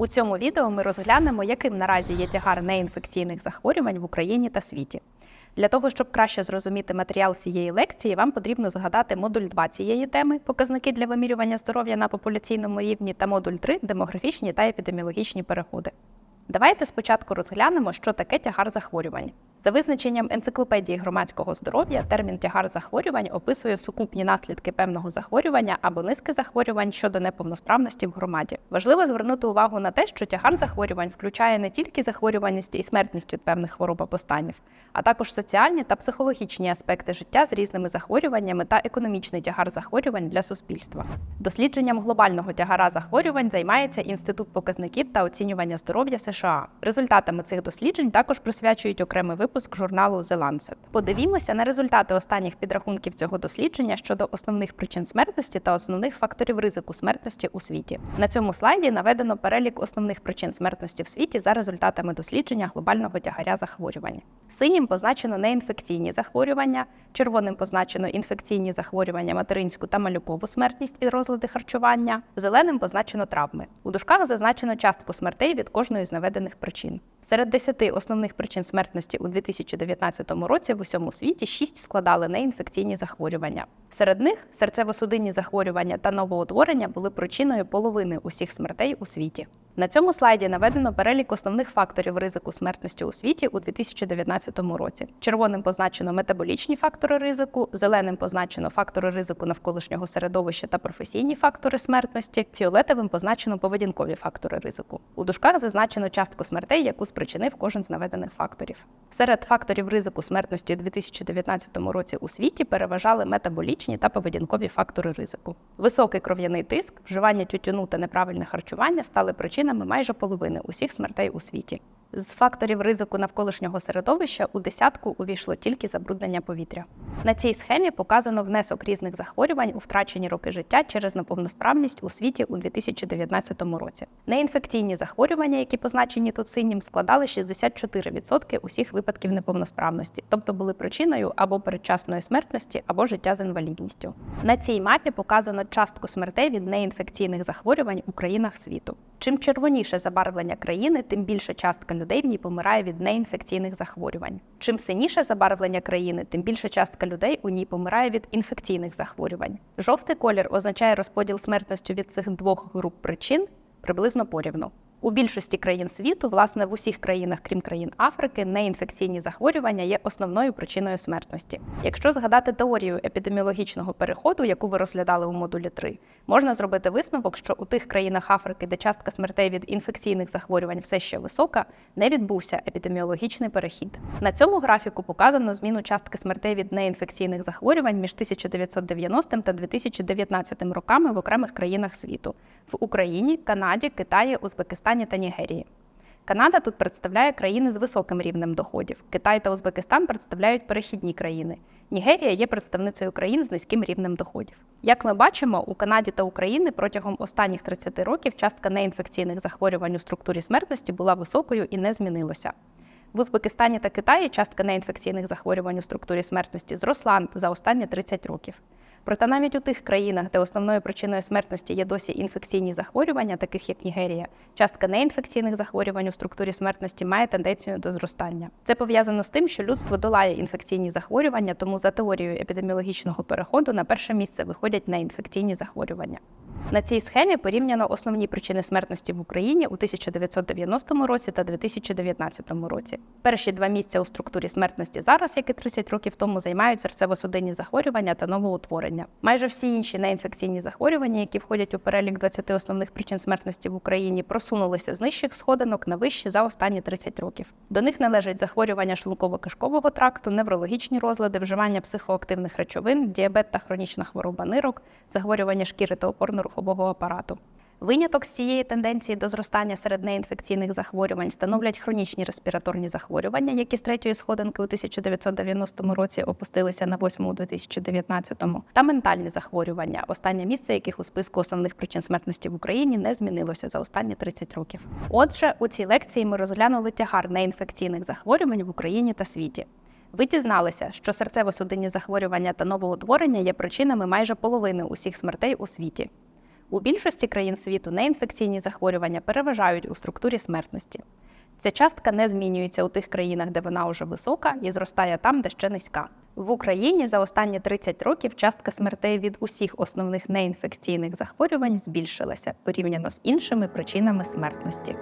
У цьому відео ми розглянемо, яким наразі є тягар неінфекційних захворювань в Україні та світі. Для того, щоб краще зрозуміти матеріал цієї лекції, вам потрібно згадати модуль 2 цієї теми показники для вимірювання здоров'я на популяційному рівні та модуль 3 демографічні та епідеміологічні переходи. Давайте спочатку розглянемо, що таке тягар захворювань. За визначенням енциклопедії громадського здоров'я, термін тягар захворювань описує сукупні наслідки певного захворювання або низки захворювань щодо неповносправності в громаді. Важливо звернути увагу на те, що тягар захворювань включає не тільки захворюваність і смертність від певних хвороб або станів, а також соціальні та психологічні аспекти життя з різними захворюваннями та економічний тягар захворювань для суспільства. Дослідженням глобального тягара захворювань займається Інститут показників та оцінювання здоров'я США. Результатами цих досліджень також присвячують окремий випуск журналу The Lancet. Подивімося на результати останніх підрахунків цього дослідження щодо основних причин смертності та основних факторів ризику смертності у світі. На цьому слайді наведено перелік основних причин смертності в світі за результатами дослідження глобального тягаря захворювань. Синім позначено неінфекційні захворювання, червоним позначено інфекційні захворювання, материнську та малюкову смертність і розлади харчування, зеленим позначено травми. У дужках зазначено частку смертей від кожної з наведених причин. Серед 10 основних причин смертності у 2019 році в усьому світі 6 складали неінфекційні захворювання. Серед них серцево-судинні захворювання та новоутворення були причиною половини усіх смертей у світі. На цьому слайді наведено перелік основних факторів ризику смертності у світі у 2019 році. Червоним позначено метаболічні фактори ризику, зеленим позначено фактори ризику навколишнього середовища та професійні фактори смертності, фіолетовим позначено поведінкові фактори ризику. У дужках зазначено частку смертей, яку спричинив кожен з наведених факторів. Серед факторів ризику смертності у 2019 році у світі переважали метаболічні та поведінкові фактори ризику. Високий кров'яний тиск, вживання тютюну та неправильне харчування стали причинами майже половини усіх смертей у світі. З факторів ризику навколишнього середовища у десятку увійшло тільки забруднення повітря. На цій схемі показано внесок різних захворювань у втрачені роки життя через неповносправність у світі у 2019 році. Неінфекційні захворювання, які позначені тут синім, складали 64% усіх випадків неповносправності, тобто були причиною або передчасної смертності, або життя з інвалідністю. На цій мапі показано частку смертей від неінфекційних захворювань у країнах світу. Чим червоніше забарвлення країни, тим більша частка людей в ній помирає від неінфекційних захворювань. Чим синіше забарвлення країни, тим більша частка людей у ній помирає від інфекційних захворювань. Жовтий колір означає розподіл смертності від цих двох груп причин приблизно порівну. У більшості країн світу, власне, в усіх країнах, крім країн Африки, неінфекційні захворювання є основною причиною смертності. Якщо згадати теорію епідеміологічного переходу, яку ви розглядали у модулі 3, можна зробити висновок, що у тих країнах Африки, де частка смертей від інфекційних захворювань все ще висока, не відбувся епідеміологічний перехід. На цьому графіку показано зміну частки смертей від неінфекційних захворювань між 1990 та 2019 роками в окремих країнах світу в Україні, Канаді, Китаї, Узбекистані та Нігерії. Канада тут представляє країни з високим рівнем доходів. Китай та Узбекистан представляють перехідні країни. Нігерія є представницею країн з низьким рівнем доходів. Як ми бачимо, у Канаді та Україні протягом останніх 30 років частка неінфекційних захворювань у структурі смертності була високою і не змінилося. В Узбекистані та Китаї частка неінфекційних захворювань у структурі смертності зросла за останні 30 років. Проте навіть у тих країнах, де основною причиною смертності є досі інфекційні захворювання, таких як Нігерія, частка неінфекційних захворювань у структурі смертності має тенденцію до зростання. Це пов'язано з тим, що людство долає інфекційні захворювання, тому за теорією епідеміологічного переходу на перше місце виходять неінфекційні захворювання. На цій схемі порівняно основні причини смертності в Україні у 1990 році та 2019 році. Перші два місця у структурі смертності зараз, як і 30 років тому, займають серцево-судинні захворювання та новоутворення. Майже всі інші неінфекційні захворювання, які входять у перелік 20 основних причин смертності в Україні, просунулися з нижчих сходинок на вищі за останні 30 років. До них належать захворювання шлунково-кишкового тракту, неврологічні розлади, вживання психоактивних речовин, діабет та хронічна хвороба нирок, захворювання шкіри та опорно-рухового апарату. Виняток з цієї тенденції до зростання серед неінфекційних захворювань становлять хронічні респіраторні захворювання, які з третьої сходинки у 1990 році опустилися на восьму у 2019, та ментальні захворювання, останнє місце яких у списку основних причин смертності в Україні не змінилося за останні 30 років. Отже, у цій лекції ми розглянули тягар неінфекційних захворювань в Україні та світі. Ви дізналися, що серцево-судинні захворювання та новоутворення є причинами майже половини усіх смертей у світі. У більшості країн світу неінфекційні захворювання переважають у структурі смертності. Ця частка не змінюється у тих країнах, де вона вже висока, і зростає там, де ще низька. В Україні за останні 30 років частка смертей від усіх основних неінфекційних захворювань збільшилася порівняно з іншими причинами смертності.